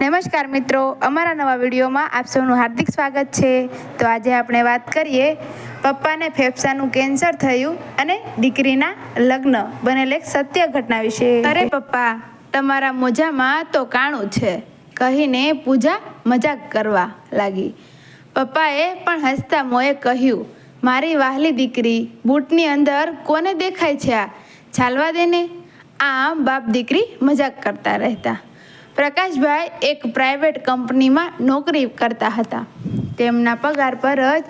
નમસ્કાર મિત્રો, અમારા નવા વિડીયોમાં આપ સૌનું હાર્દિક સ્વાગત છે. તો આજે આપણે વાત કરીએ, પપ્પાને ફેફસાનું કેન્સર થયું અને દીકરીના લગ્ન બનેલ એક સત્ય ઘટના વિશે. અરે પપ્પા, તમારા મોજામાં તો કાણું છે. કહીને પૂજા મજાક કરવા લાગી. પપ્પાએ પણ હસતા મોએ કહ્યું, મારી વાહલી દીકરી, બૂટની અંદર કોને દેખાય છે આ? ચાલવા દેને આમ બાપ દીકરી મજાક કરતા રહેતા. પ્રકાશભાઈ એક પ્રાઇવેટ કંપનીમાં નોકરી કરતા હતા. તેમના પગાર પર જ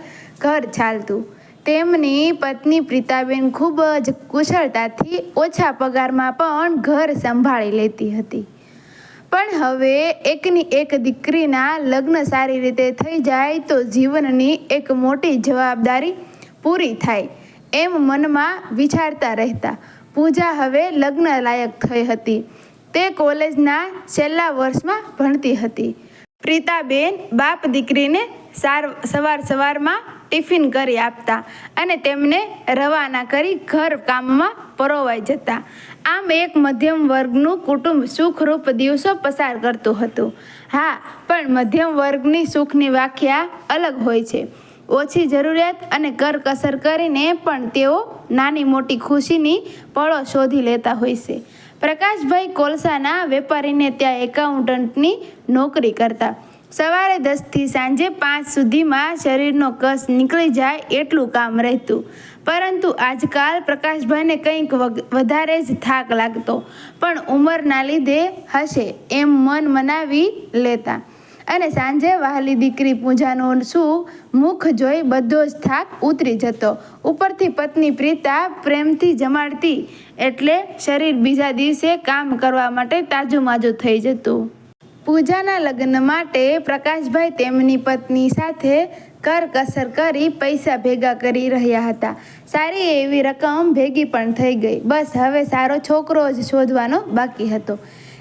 ઘર ચાલતું. તેમની પત્ની પ્રીતાબેન ખૂબ જ કુશળતાથી ઓછા પગારમાં પણ ઘર સંભાળી લેતી હતી. પણ હવે એકની એક દીકરીના લગ્ન સારી રીતે થઈ જાય તો જીવનની એક મોટી જવાબદારી પૂરી થાય, એમ મનમાં વિચારતા રહેતા. પૂજા હવે લગ્ન લાયક થઈ હતી. તે કોલેજના છેલ્લા વર્ષમાં ભણતી હતી. પ્રીતાબેન બાપ દીકરીને સાર, સવાર સવારમાં ટિફિન કરી આપતા અને તેમને રવાના કરી ઘર કામમાં પરોવાઈ જતા. આમ એક મધ્યમ વર્ગનું કુટુંબ સુખરૂપ દિવસો પસાર કરતું હતું. હા, પણ મધ્યમ વર્ગની સુખની વ્યાખ્યા અલગ હોય છે. ઓછી જરૂરિયાત અને કરકસર કરીને પણ તેઓ નાની મોટી ખુશીની પળો શોધી લેતા હોય છે. પ્રકાશભાઈ કોલસાના વેપારીને ત્યાં એકાઉન્ટન્ટની નોકરી કરતા. સવારે દસથી સાંજે પાંચ સુધીમાં શરીરનો કસ નીકળી જાય એટલું કામ રહેતું. પરંતુ આજકાલ પ્રકાશભાઈને કંઈક વધારે જ થાક લાગતો. પણ ઉંમરના લીધે હશે એમ મન મનાવી લેતા. અને સાંજે વહાલી દીકરી પૂજાનું શું મુખ જોઈ બધો જ થાક ઉતરી જતો. ઉપરથી પત્ની પ્રીતા પ્રેમથી જમાડતી એટલે શરીર બીજા દિવસે કામ કરવા માટે તાજુમાજુ થઈ જતું. પૂજાના લગ્ન માટે પ્રકાશભાઈ તેમની પત્ની સાથે કરકસર કરી પૈસા ભેગા કરી રહ્યા હતા. સારી એવી રકમ ભેગી પણ થઈ ગઈ. બસ હવે સારો છોકરો જ શોધવાનો બાકી હતો.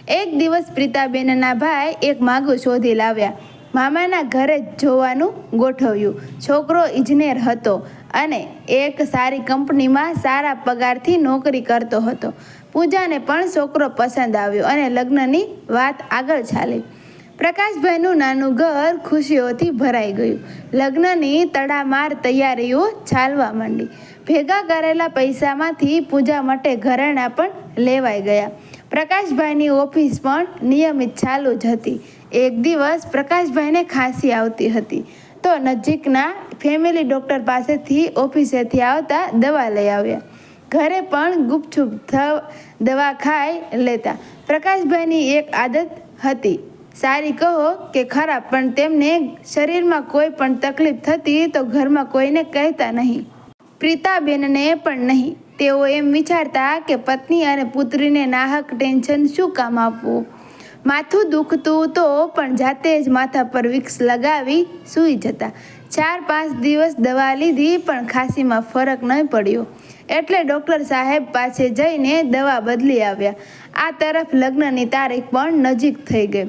એક દિવસ પ્રીતાબેનના ભાઈ એક માગું શોધી લાવ્યા. મામાના ઘરે જ જોવાનું ગોઠવ્યું. છોકરો ઇજનેર હતો અને એક સારી કંપનીમાં સારા પગારથી નોકરી કરતો હતો. પૂજાને પણ છોકરો પસંદ આવ્યો અને લગ્નની વાત આગળ ચાલી. પ્રકાશભાઈનું નાનું ઘર ખુશીઓથી ભરાઈ ગયું. લગ્નની તડામાર તૈયારીઓ ચાલવા માંડી. ભેગા કરેલા પૈસામાંથી પૂજા માટે ઘરેણાં પણ લેવાઈ ગયા. પ્રકાશભાઈની ઓફિસ પણ નિયમિત ચાલુ જ હતી. એક દિવસ પ્રકાશભાઈને ખાંસી આવતી હતી. તો નજીકના ફેમિલી ડૉક્ટર પાસેથી ઓફિસેથી આવતા દવા લઈ આવ્યા. ઘરે પણ ગુપચુપ થ દવા ખાઈ લેતા. પ્રકાશભાઈની એક આદત હતી. સારી કહો કે ખરાબ, પણ તેમને શરીરમાં કોઈ પણ તકલીફ થતી તો ઘરમાં કોઈને કહેતા નહીં. પ્રીતાબેનને પણ નહીં. તેઓ એમ વિચારતા કે પત્ની અને પુત્રીને નાહક ટેન્શન શું કામ આપવું? માથું દુખતું તો પણ જાતે જ માથા પર વિક્સ લગાવી સૂઈ જતા. ચાર પાંચ દિવસ દવા લીધી પણ ખાંસીમાં ફરક નહીં પડ્યો. એટલે ડૉક્ટર સાહેબ પાસે જઈને દવા બદલી આવ્યા. આ તરફ લગ્નની તારીખ પણ નજીક થઈ ગઈ.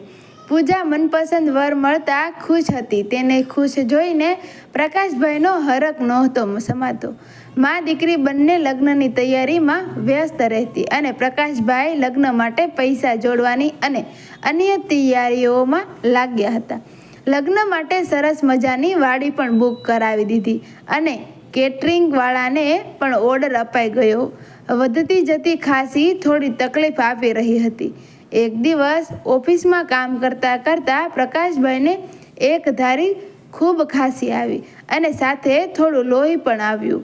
પૂજા મનપસંદ વર મળતા ખુશ હતી. તેને ખુશ જોઈને પ્રકાશભાઈનો હરક નહોતો સમાતો. મા દીકરી બંને લગ્નની તૈયારીમાં વ્યસ્ત રહેતી અને પ્રકાશભાઈ લગ્ન માટે પૈસા જોડવાની અને અન્ય તૈયારીઓમાં લાગ્યા હતા. લગ્ન માટે સરસ મજાની વાડી પણ બુક કરાવી દીધી અને કેટરિંગવાળાને પણ ઓર્ડર અપાઈ ગયો. વધતી જતી ખાંસી થોડી તકલીફ આપી રહી હતી. એક દિવસ ઓફિસમાં કામ કરતાં કરતાં પ્રકાશભાઈને એક ધારી ખૂબ ખાંસી આવી અને સાથે થોડું લોહી પણ આવ્યું.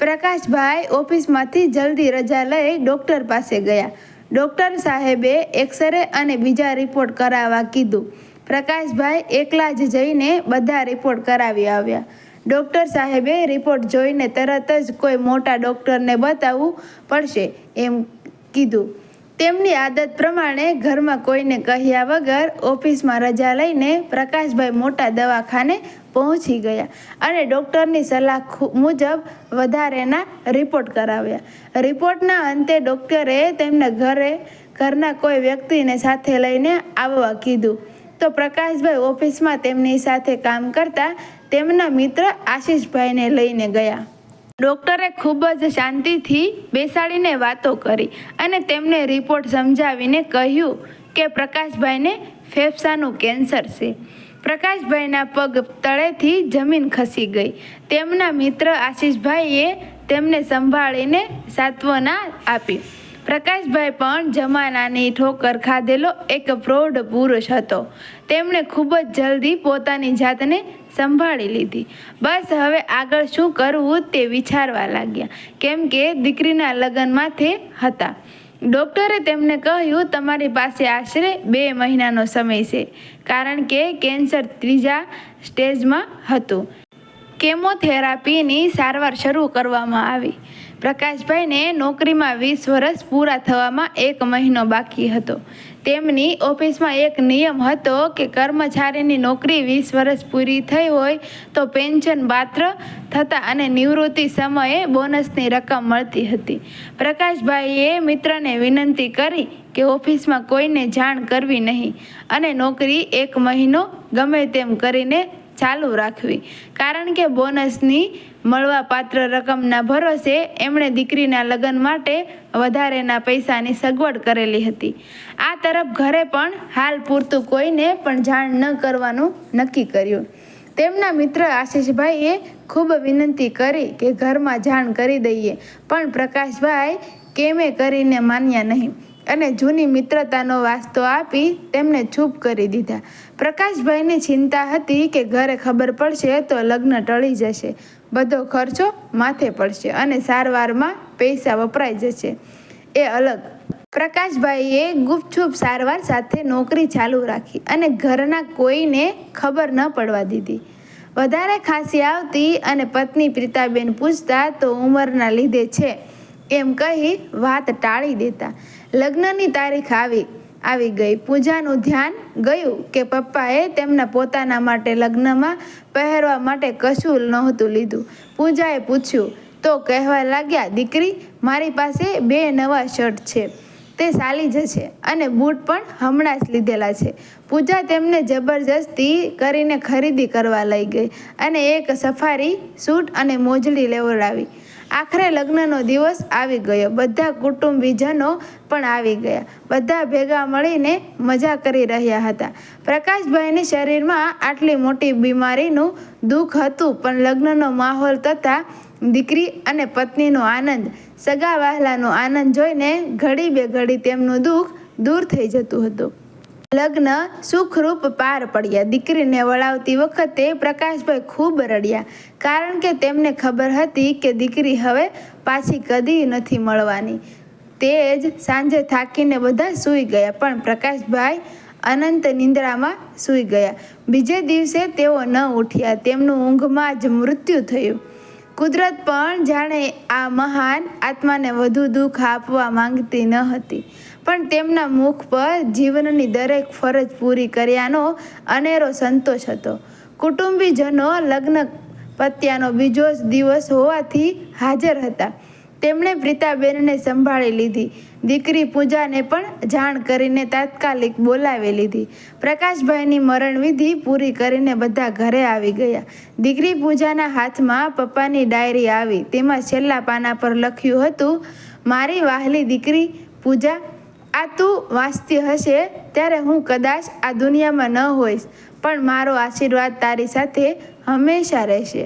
પ્રકાશભાઈ ઓફિસમાંથી જલ્દી રજા લઈ ડૉક્ટર પાસે ગયા. ડૉક્ટર સાહેબે એક્સરે અને બીજા રિપોર્ટ કરાવવા કીધું. પ્રકાશભાઈ એકલા જ જઈને બધા રિપોર્ટ કરાવી આવ્યા. ડૉક્ટર સાહેબે રિપોર્ટ જોઈને તરત જ કોઈ મોટા ડૉક્ટરને બતાવવું પડશે એમ કીધું. તેમની આદત પ્રમાણે ઘરમાં કોઈને કહ્યા વગર ઓફિસમાં રજા લઈને પ્રકાશભાઈ મોટા દવાખાને પહોંચી ગયા અને ડૉક્ટરની સલાહ મુજબ વધારેના રિપોર્ટ કરાવ્યા. રિપોર્ટના અંતે ડૉક્ટરે તેમના ઘરે, ઘરના કોઈ વ્યક્તિને સાથે લઈને આવવા કીધું. તો પ્રકાશભાઈ ઓફિસમાં તેમની સાથે કામ કરતા તેમના મિત્ર આશીષભાઈને લઈને ગયા. ડૉક્ટરે ખૂબ જ શાંતિથી બેસાડીને વાતો કરી અને તેમને રિપોર્ટ સમજાવીને કહ્યું કે પ્રકાશભાઈને ફેફસાનું કેન્સર છે. પ્રકાશભાઈના પગ તળેથી જમીન ખસી ગઈ. તેમના મિત્ર આશીષભાઈએ તેમને સંભાળીને સાંત્વના આપી. પ્રકાશભાઈ પણ જમાનાની ઠોકર ખાધેલો એક પ્રૌઢ પુરુષ હતો. તેમણે ખૂબ જ જલ્દી પોતાની જાતને સંભાળી લીધી. બસ હવે આગળ શું કરવું તે વિચારવા લાગ્યા. કેમ કે દીકરીના લગ્ન હતા. ડૉક્ટરે તેમને કહ્યું, તમારી પાસે આશરે બે મહિનાનો સમય છે, કારણ કે કેન્સર ત્રીજા સ્ટેજમાં હતું. કેમોથેરાપીની સારવાર શરૂ કરવામાં આવી. પ્રકાશભાઈને નોકરીમાં વીસ વર્ષ પૂરા થવામાં એક મહિનો બાકી હતો. તેમની ઓફિસમાં એક નિયમ હતો કે કર્મચારીની નોકરી વીસ વર્ષ પૂરી થઈ હોય તો પેન્શન પાત્ર થતાં અને નિવૃત્તિ સમયે બોનસની રકમ મળતી હતી. પ્રકાશભાઈએ મિત્રને વિનંતી કરી કે ઓફિસમાં કોઈને જાણ કરવી નહીં અને નોકરી એક મહિનો ગમે તેમ કરીને ચાલુ રાખવી. કારણ કે બોનસની મળવાપાત્ર રકમના ભરોસે એમણે દીકરીના લગ્ન માટે વધારેના પૈસાની સગવડ કરેલી હતી. આ તરફ ઘરે પણ હાલ પૂરતું કોઈને પણ જાણ ન કરવાનું નક્કી કર્યું. તેમના મિત્ર આશીષભાઈએ ખૂબ વિનંતી કરી કે ઘરમાં જાણ કરી દઈએ, પણ પ્રકાશભાઈ કેમે કરીને માન્યા નહીં. અને જૂની મિત્રતાનો વાસ્તો આપી તેમને ચૂપ કરી દીધા. પ્રકાશભાઈની ચિંતા હતી કે ઘરે ખબર પડશે તો લગ્ન ટળી જશે. બધો ખર્ચો માથે પડશે અને સારવારમાં પૈસા વપરાઈ જશે. એ અલગ. પ્રકાશભાઈએ ગુપચુપ સારવાર સાથે નોકરી ચાલુ રાખી અને ઘરના કોઈને ખબર ન પડવા દીધી. વધારે ખાંસી આવતી અને પત્ની પ્રીતાબેન પૂછતા તો ઉંમરના લીધે છે. એમ કહી વાત ટાળી દેતા. લગ્નની તારીખ આવી આવી ગઈ. પૂજાનું ધ્યાન ગયું કે પપ્પાએ તેમના પોતાના માટે લગ્નમાં પહેરવા માટે કશું નહોતું લીધું. પૂજાએ પૂછ્યું, તો કહેવા લાગ્યા, દીકરી, મારી પાસે બે નવા શર્ટ છે. તે ચાલી જશે અને બૂટ પણ હમણાં જ લીધેલા છે. પૂજા તેમને જબરજસ્તી કરીને ખરીદી કરવા લઈ ગઈ અને એક સફારી, સૂટ અને મોજડી લેવડાવી. આખરે લગ્નનો દિવસ આવી ગયો. બધા કુટુંબીજનો પણ આવી ગયા. બધા ભેગા મળીને મજા કરી રહ્યા હતા. પ્રકાશભાઈની શરીરમાં આટલી મોટી બીમારીનું દુઃખ હતું, પણ લગ્નનો માહોલ તથા દીકરી અને પત્નીનો આનંદ, સગા વહાલાનો આનંદ જોઈને ઘડી બે ઘડી તેમનું દુઃખ દૂર થઈ જતું હતું. લગ્ન સુખરૂપ પાર પડ્યા. દીકરીને વળાવતી વખતે પ્રકાશભાઈ ખૂબ રડ્યા, કારણ કે તેમને ખબર હતી કે દીકરી હવે પાછી કદી નથી મળવાની. તે જ સાંજે થાકીને બધા સૂઈ ગયા, પણ પ્રકાશભાઈ અનંત નિંદ્રામાં સૂઈ ગયા. બીજે દિવસે તેઓ ન ઉઠ્યા. તેમનું ઊંઘમાં જ મૃત્યુ થયું. કુદરત પણ જાણે આ મહાન આત્માને વધુ દુઃખ આપવા માંગતી ન હતી. પણ તેમના મુખ પર જીવનની દરેક ફરજ પૂરી કર્યાનો અનેરો સંતોષ હતો. કુટુંબીજનો લગ્ન પત્યાનો બીજો જ દિવસ હોવાથી હાજર હતા. તેમણે પ્રીતાબેનને સંભાળી લીધી. દીકરી પૂજાને પણ જાણ કરીને તાત્કાલિક બોલાવી લીધી. પ્રકાશભાઈની મરણવિધિ પૂરી કરીને બધા ઘરે આવી ગયા. દીકરી પૂજાના હાથમાં પપ્પાની ડાયરી આવી. તેમાં છેલ્લા પાના પર લખ્યું હતું, મારી વાહલી દીકરી પૂજા આ તું વાંચતી હશે ત્યારે હું કદાચ આ દુનિયામાં ન હોઈશ, પણ મારો આશીર્વાદ તારી સાથે હંમેશા રહેશે.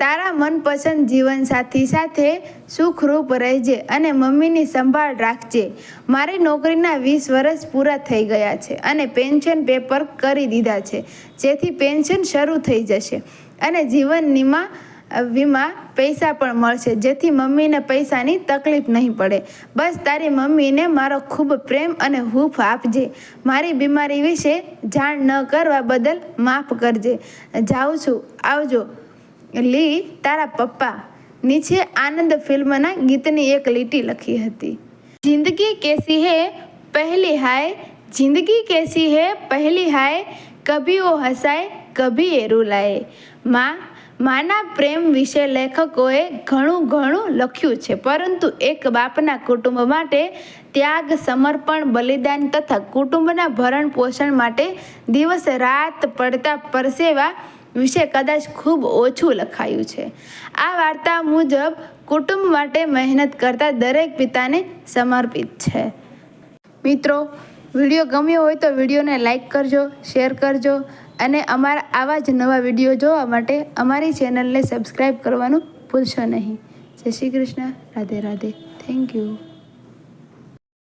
તારા મનપસંદ જીવનસાથી સાથે સુખરૂપ રહેજે અને મમ્મીની સંભાળ રાખજે. મારી નોકરીના વીસ વર્ષ પૂરા થઈ ગયા છે અને પેન્શન પેપર કરી દીધા છે, જેથી પેન્શન શરૂ થઈ જશે અને જીવનનીમાં વીમા પૈસા પણ મળશે. જેથી મમ્મીને પૈસાની તકલીફ નહીં પડે. બસ તારી મમ્મીને મારો ખૂબ પ્રેમ અને હૂફ આપજે. મારી બીમારી વિશે જાણ ન કરવા બદલ માફ કરજે. જાઉં છું. આવજો. લી, તારા પપ્પા. નીચે આનંદ ફિલ્મના ગીતની એક લીટી લખી હતી. જિંદગી કેસી હે, પહેલી હાય. જિંદગી કેસી હે, પહેલી હાય. કભી ઓ હસાય કભી એરુલાએ માં માના પ્રેમ વિશે લેખકોએ ઘણું ઘણું લખ્યું છે, પરંતુ એક બાપના કુટુંબ માટે ત્યાગ, સમર્પણ, બલિદાન તથા કુટુંબના ભરણ પોષણ માટે દિવસ રાત પડતા પરસેવા વિશે કદાચ ખૂબ ઓછું લખાયું છે. આ વાર્તા મુજબ કુટુંબ માટે મહેનત કરતા દરેક પિતાને સમર્પિત છે. મિત્રો, વીડિયો ગમ્યો હોય તો વિડીયોને લાઈક કરજો, શેર કરજો અને અમારા આવા જ નવા વીડિયો જોવા માટે અમારી ચેનલને સબસ્ક્રાઈબ કરવાનું ભૂલશો નહીં. જય શ્રી કૃષ્ણ. રાધે રાધે. Thank you